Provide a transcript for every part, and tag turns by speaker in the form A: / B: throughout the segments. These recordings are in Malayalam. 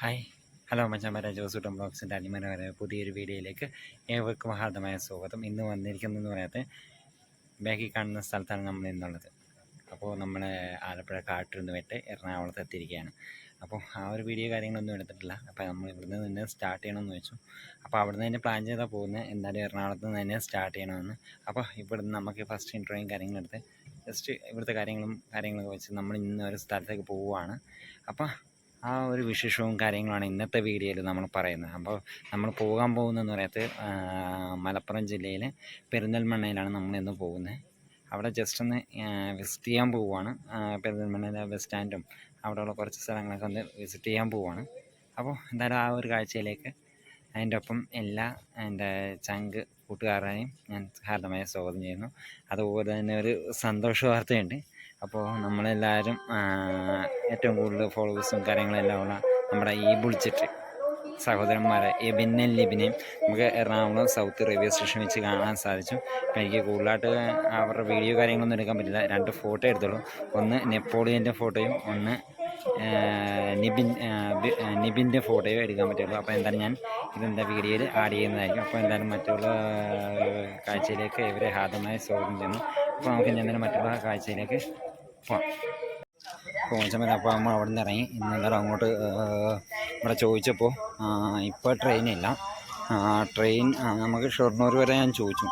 A: ഹായ് ഹലോ മച്ചന്മാരെ ജോസൂട്ടം ബ്ലോഗ്സിന്റെ അനിമനവരെ പുതിയൊരു വീഡിയോയിലേക്ക് ഏവർക്കും ഹാർദമായ സ്വാഗതം. ഇന്ന് വന്നിരിക്കുന്നതെന്ന് പറയാത്ത ബാക്കി കാണുന്ന സ്ഥലത്താണ് നമ്മൾ ഇന്നുള്ളത് അപ്പോൾ നമ്മൾ ആലപ്പുഴ കാട്ടിൽ നിന്ന് വിട്ട് എറണാകുളത്ത് എത്തിയിരിക്കുകയാണ്. അപ്പോൾ ആ ഒരു വീഡിയോ കാര്യങ്ങളൊന്നും എടുത്തിട്ടില്ല. അപ്പോൾ നമ്മൾ ഇവിടുന്ന് തന്നെ സ്റ്റാർട്ട് ചെയ്യണമെന്ന് വെച്ചു. അപ്പോൾ അവിടുന്ന് തന്നെ പ്ലാൻ ചെയ്താൽ പോകുന്നത് എന്തായാലും എറണാകുളത്ത് നിന്ന് തന്നെ സ്റ്റാർട്ട് ചെയ്യണമെന്ന്. അപ്പോൾ ഇവിടുന്ന് നമുക്ക് ഫസ്റ്റ് ഇൻട്രോയും കാര്യങ്ങളും എടുത്ത് ജസ്റ്റ് ഇവിടുത്തെ കാര്യങ്ങളും കാര്യങ്ങളൊക്കെ വെച്ച് നമ്മൾ ഇന്ന് ഒരു സ്ഥലത്തേക്ക് പോവുകയാണ്. അപ്പോൾ ആ ഒരു വിശേഷവും കാര്യങ്ങളാണ് ഇന്നത്തെ വീഡിയോയിൽ നമ്മൾ പറയുന്നത്. അപ്പോൾ നമ്മൾ പോകാൻ പോകുന്നതെന്ന് പറയത്ത് മലപ്പുറം ജില്ലയിലെ പെരിന്തൽമണ്ണയിലാണ് നമ്മൾ ഇന്ന് പോകുന്നത്. അവിടെ ജസ്റ്റ് ഒന്ന് വിസിറ്റ് ചെയ്യാൻ പോവുകയാണ്. പെരിന്തൽമണ്ണയിലെ ബസ് സ്റ്റാൻഡും അവിടെയുള്ള കുറച്ച് സ്ഥലങ്ങളൊക്കെ ഒന്ന് വിസിറ്റ് ചെയ്യാൻ പോവുകയാണ്. അപ്പോൾ എന്തായാലും ആ ഒരു കാഴ്ചയിലേക്ക് അതിന്റെ ഒപ്പം എല്ലാ എന്റെ ചങ്ക് കൂട്ടുകാരനെയും ഞാൻ ഹാർദമായ സ്വാഗതം ചെയ്യുന്നു. അതുപോലെ തന്നെ ഒരു സന്തോഷ വാർത്തയുണ്ട്. അപ്പോൾ നമ്മളെല്ലാവരും ഏറ്റവും കൂടുതൽ ഫോളോവേഴ്സും കാര്യങ്ങളെല്ലാം ഉള്ള നമ്മുടെ ഈ ബുളിച്ചിട്ട് സഹോദരന്മാരെ എബിനെ ലിബിനെയും നമുക്ക് എറണാകുളം സൗത്ത് റെയിൽവേ സ്റ്റേഷൻ വെച്ച് കാണാൻ സാധിച്ചു. എനിക്ക് കൂടുതലായിട്ട് അവരുടെ വീഡിയോ കാര്യങ്ങളൊന്നും എടുക്കാൻ പറ്റില്ല. രണ്ട് ഫോട്ടോ എടുത്തോളൂ ഒന്ന് നെപ്പോളിയന്റെ ഫോട്ടോയും ഒന്ന് നിബിൻ നിബിന്റെ ഫോട്ടോയും എടുക്കാൻ പറ്റുള്ളൂ. അപ്പോൾ എന്തായാലും ഞാൻ ഇതെന്താ വീഡിയോയിൽ ആഡ് ചെയ്യുന്നതായിരിക്കും. അപ്പോൾ എന്തായാലും മറ്റുള്ള കാഴ്ചയിലേക്ക് ഇവരെ ഹാർദമായി സ്വാഗതം ചെയ്യുന്നു. അപ്പോൾ നമുക്ക് ഇനി എന്തായാലും മറ്റുള്ള കാഴ്ചയിലേക്ക് പോവാം. കോച്ചമ്മൻ അപ്പോൾ നമ്മൾ അവിടെ നിന്ന് ഇറങ്ങി. ഇന്ന് എന്തായാലും അങ്ങോട്ട് ഇവിടെ ചോദിച്ചപ്പോൾ ഇപ്പോൾ ട്രെയിനില്ല ട്രെയിൻ നമുക്ക് ഷൊർണൂർ വരെ ഞാൻ ചോദിച്ചു.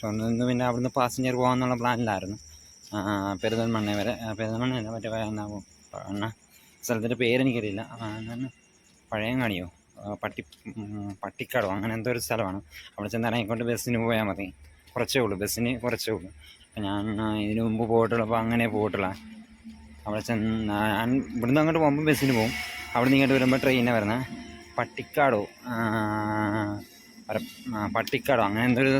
A: ഷൊർണൂരിൽ നിന്ന് പിന്നെ അവിടുന്ന് പാസഞ്ചർ പോകാമെന്നുള്ള പ്ലാനിലായിരുന്നു പെരുന്തൽമണ്ണ വരെ പെരുന്തൽമണ്ണയല്ല മറ്റേ എന്നാ സ്ഥലത്തിന്റെ പേരെനിക്കറിയില്ല പഴയങ്ങാടിയോ? പട്ടി പട്ടിക്കാടോ? അങ്ങനെ എന്തോ ഒരു സ്ഥലമാണ്. അവിടെ ചെന്ന് ഇറങ്ങിക്കൊണ്ട് ബസ്സിന് പോയാൽ മതി. കുറച്ചേ ഉള്ളൂ ബസ്സിന് കുറച്ചേ ഉള്ളൂ. ഞാൻ ഇതിനു മുമ്പ് പോയിട്ടുള്ളപ്പോൾ അങ്ങനെ പോയിട്ടുള്ള. അവിടെ ചെന്ന് ഞാൻ ഇവിടുന്ന് അങ്ങോട്ട് പോകുമ്പോൾ ബസ്സിന് പോകും. അവിടെ നിന്ന് ഇങ്ങോട്ട് വരുമ്പോൾ ട്രെയിനാണ് വരുന്നത് പട്ടിക്കാടോ പട്ടിക്കാടോ അങ്ങനെ എന്തൊരു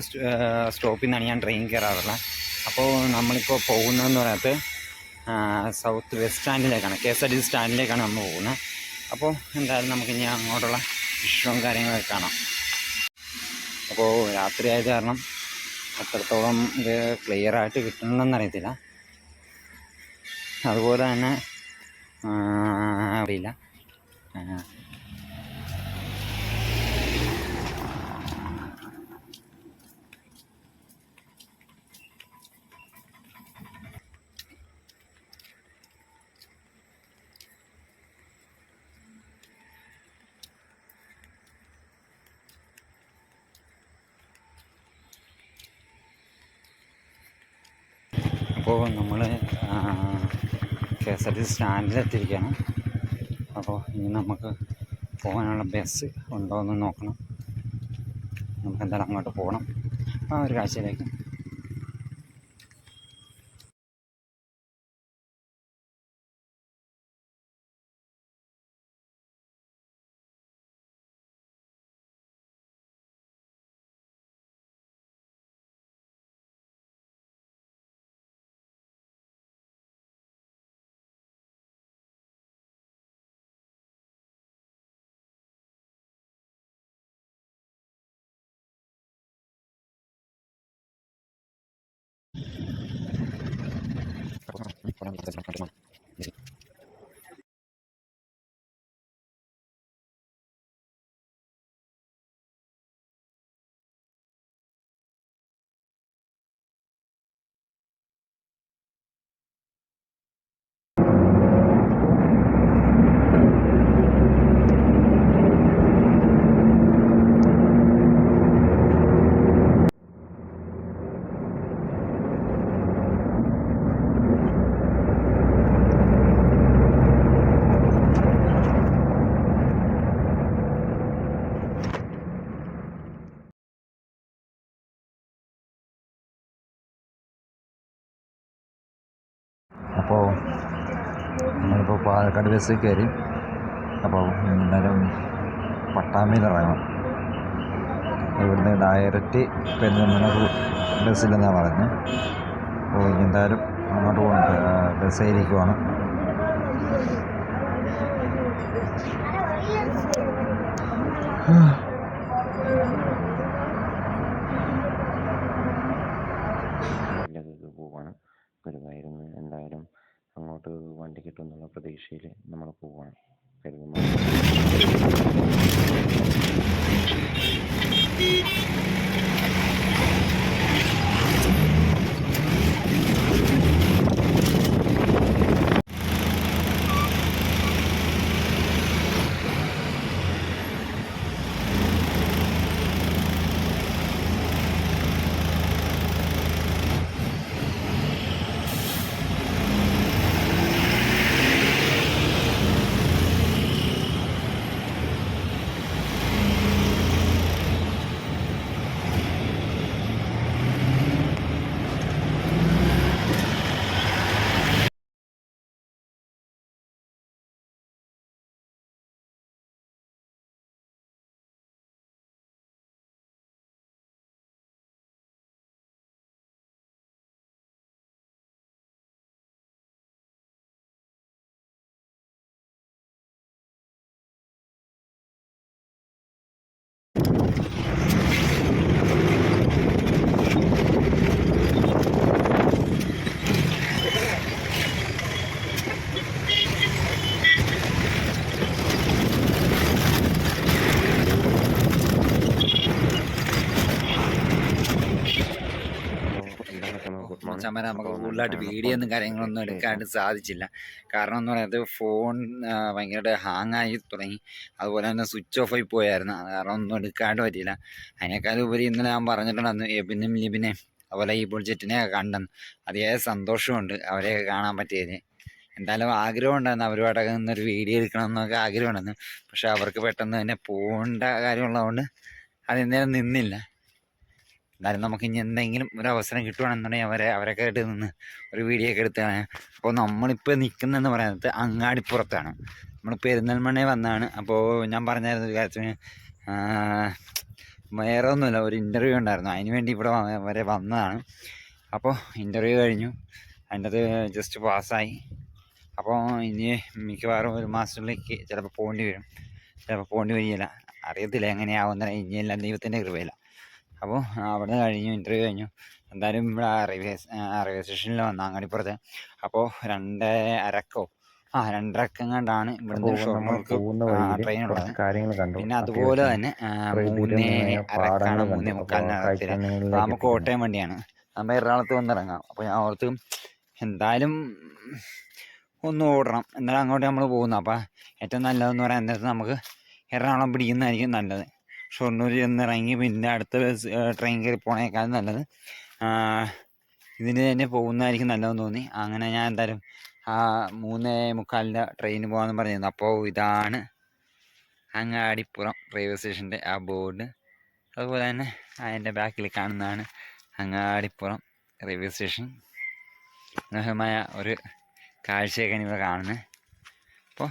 A: സ്റ്റോപ്പിൽ നിന്നാണ് ഞാൻ ട്രെയിൻ കയറാറുള്ളത് അപ്പോൾ നമ്മളിപ്പോൾ പോകുന്നതെന്ന് പറയുന്നത് ആ, south west സ്റ്റാൻഡിലേക്കാണ് K S R T C സ്റ്റാൻഡിലേക്കാണ് നമ്മൾ പോകുന്നത് അപ്പോൾ എന്തായാലും നമുക്ക് ഇനി അങ്ങോട്ടുള്ള വിഷയവും കാര്യങ്ങളൊക്കെ കാണാം. അപ്പോൾ രാത്രി ആയത് കാരണം എത്രത്തോളം ഇത് ക്ലിയർ ആയിട്ട് കിട്ടണമെന്നറിയത്തില്ല അതുപോലെ തന്നെ അറിയില്ല. അപ്പോൾ നമ്മൾ K S R T C സ്റ്റാൻഡിലെത്തിയിരിക്കുകയാണ്. അപ്പോൾ ഇനി നമുക്ക് പോകാനുള്ള ബസ് ഉണ്ടോ എന്ന് നോക്കണം. നമുക്ക് എന്തായാലും അങ്ങോട്ട് പോകണം. ആ ഒരു കാഴ്ചയിലേക്ക്. അപ്പോൾ നമ്മളിപ്പോൾ പാലക്കാട് ബസ്സിൽ കയറി. അപ്പോൾ എന്തായാലും പട്ടാമ്പിയിൽ ഇറങ്ങണം. ഇവിടുന്ന് ഡയറക്റ്റ് പെരുന്തൽമണ്ണ ബസ്സിലെന്നാണ് പറഞ്ഞത് അപ്പോൾ എന്തായാലും അങ്ങോട്ട് പോകണം ബസ്സിലിരിക്കുവാണ് പോവാണ്. ഗുരുവായൂരിൽ നിന്ന് എന്തായാലും അങ്ങോട്ട് വണ്ടി കിട്ടുമെന്നുള്ള പ്രതീക്ഷയിൽ നമ്മൾ പോവാണ്.
B: പെരിങ്ങമല
A: മച്ചാമാരെ നമുക്ക് കൂടുതലായിട്ട് വീഡിയോ ഒന്നും കാര്യങ്ങളൊന്നും എടുക്കാനായിട്ട് സാധിച്ചില്ല. കാരണം എന്ന് പറയുന്നത് ഫോൺ ഭയങ്കരമായിട്ട് ഹാങ് ആയി തുടങ്ങി. അതുപോലെ തന്നെ സ്വിച്ച് ഓഫ് ആയി പോയായിരുന്നു. അത് കാരണം ഒന്നും എടുക്കാണ്ട് പറ്റിയില്ല. അതിനേക്കാളും ഉപരി ഇന്നലെ ഞാൻ പറഞ്ഞിട്ടുണ്ടായിരുന്നു എബിനും ലിബിനെ അതുപോലെ ഈ ബുൾജെറ്റിനെ കണ്ടെന്ന് അതിയായ സന്തോഷമുണ്ട് അവരെ കാണാൻ പറ്റിയത് എന്തായാലും ആഗ്രഹം ഉണ്ടായിരുന്നു അവരുമായിട്ടൊക്കെ നിന്നൊരു വീഡിയോ എടുക്കണം എന്നൊക്കെ ആഗ്രഹം ഉണ്ടായിരുന്നു. പക്ഷെ അവർക്ക് പെട്ടെന്ന് തന്നെ പോകേണ്ട കാര്യമുള്ളതുകൊണ്ട് അതെന്തായാലും നിന്നില്ല. എന്നാലും നമുക്ക് ഇനി എന്തെങ്കിലും ഒരു അവസരം കിട്ടുവാണെന്നുണ്ടെങ്കിൽ അവരെ അവരൊക്കെ ആയിട്ട് നിന്ന് ഒരു വീഡിയോ ഒക്കെ എടുത്താണ്. അപ്പോൾ നമ്മളിപ്പോൾ നിൽക്കുന്നതെന്ന് പറയുന്നത് അങ്ങാടിപ്പുറത്താണ്. നമ്മൾ പെരുന്നൽമണ്ണേ വന്നാണ് അപ്പോൾ ഞാൻ പറഞ്ഞായിരുന്നു കാര്യത്തിന് വേറെ ഒന്നുമില്ല. ഒരു ഇന്റർവ്യൂ ഉണ്ടായിരുന്നു. അതിന് വേണ്ടി ഇവിടെ വരെ വന്നതാണ്. അപ്പോൾ ഇന്റർവ്യൂ കഴിഞ്ഞു. അതിന്റെ അത് ജസ്റ്റ് പാസ്സായി അപ്പോൾ ഇനി മിക്കവാറും ഒരു മാസത്തിലേക്ക് ചിലപ്പോൾ പോകേണ്ടി വരും. ചിലപ്പോൾ പോകേണ്ടി വരികയില്ല. അറിയത്തില്ല എങ്ങനെയാവുന്ന ഇനിയെല്ലാം ദൈവത്തിന്റെ കൃപയില്ല അപ്പോൾ അവിടെ കഴിഞ്ഞു ഇന്റർവ്യൂ കഴിഞ്ഞു. എന്തായാലും ഇവിടെ റെയിൽവേ റെയിൽവേ സ്റ്റേഷനിൽ വന്ന അങ്ങാടിപ്പുറത്ത്. അപ്പോൾ രണ്ട് അരക്കോ? ആ രണ്ടരക്കം കണ്ടാണ് ഇവിടുന്ന് ഷൊർണൂർക്ക് ട്രെയിൻ ഉള്ളത്. പിന്നെ അതുപോലെ തന്നെ മൂന്നേ അരക്കാണ് മൂന്നേ മുക്കാലിന് നമുക്ക് കോട്ടയം വണ്ടിയാണ്. നമ്മൾ എറണാകുളത്ത് വന്നിറങ്ങാം. അപ്പോൾ ഞാൻ ഓർത്ത് എന്തായാലും ഒന്ന് ഓടണം. എന്നാലും അങ്ങോട്ട് നമ്മൾ പോകുന്നു. അപ്പം ഏറ്റവും നല്ലതെന്ന് പറയാൻ നേരത്ത് നമുക്ക് എറണാകുളം പിടിക്കുന്നതായിരിക്കും നല്ലത്. ഷൊർണൂർ നിന്ന് ഇറങ്ങി പിന്നെ അടുത്ത ബസ് ട്രെയിൻ കയറി പോണേക്കാളും നല്ലത്. ഇതിന് തന്നെ പോകുന്നതായിരിക്കും നല്ലതെന്ന് തോന്നി. അങ്ങനെ ഞാൻ എന്തായാലും ആ മൂന്നേ മുക്കാലിന്റെ ട്രെയിന് പോകാമെന്ന് പറഞ്ഞിരുന്നു. അപ്പോൾ ഇതാണ് അങ്ങാടിപ്പുറം റെയിൽവേ സ്റ്റേഷന്റെ ആ ബോർഡ് അതുപോലെ തന്നെ അതിന്റെ ബാക്കിൽ കാണുന്നതാണ് അങ്ങാടിപ്പുറം റെയിൽവേ സ്റ്റേഷൻ മനോഹരമായ ഒരു കാഴ്ചയൊക്കെയാണ് ഇവിടെ കാണുന്നത്. അപ്പോൾ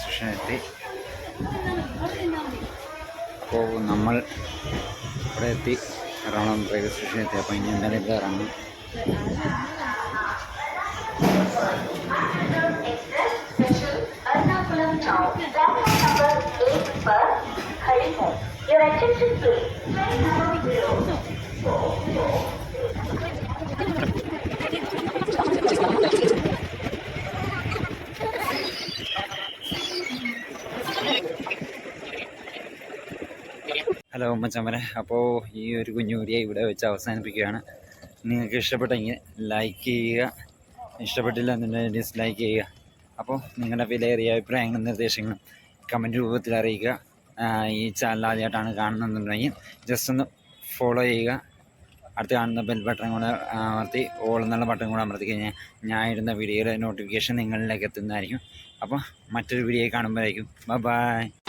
A: സ്റ്റേഷനെത്തി പോകും നമ്മൾ ഇവിടെ എത്തി. എറണാകുളം റെയിൽവേ സ്റ്റേഷനെത്തി അപ്പോൾ ഇനി എന്തായാലും ഇറങ്ങും.
B: Your attention please.
A: ഹലോ മച്ചമ്മരെ അപ്പോൾ ഈ ഒരു കുഞ്ഞു വീഡിയോ ഇവിടെ വെച്ച് അവസാനിപ്പിക്കുകയാണ്. നിങ്ങൾക്ക് ഇഷ്ടപ്പെട്ടെങ്കിൽ ലൈക്ക് ചെയ്യുക. ഇഷ്ടപ്പെട്ടില്ല എന്നുണ്ടെങ്കിൽ ഡിസ്ലൈക്ക് ചെയ്യുക. അപ്പോൾ നിങ്ങളുടെ വിലയേറിയ അഭിപ്രായങ്ങളും നിർദ്ദേശങ്ങളും കമന്റ് രൂപത്തിൽ അറിയിക്കുക. ഈ ചാനൽ ആദ്യമായിട്ടാണ് കാണുന്നതെന്നുണ്ടെങ്കിൽ ജസ്റ്റ് ഒന്ന് ഫോളോ ചെയ്യുക. അടുത്ത് കാണുന്ന ബെൽ ബട്ടൺ കൂടെ അമർത്തി ഓൾ എന്നുള്ള ബട്ടൺ കൂടെ അമർത്തി കഴിഞ്ഞാൽ ഞാൻ ഇടുന്ന വീഡിയോയുടെ നോട്ടിഫിക്കേഷൻ നിങ്ങളിലേക്ക് എത്തുന്നതായിരിക്കും. അപ്പോൾ മറ്റൊരു വീഡിയോ കാണുമ്പോഴേക്കും. ബൈ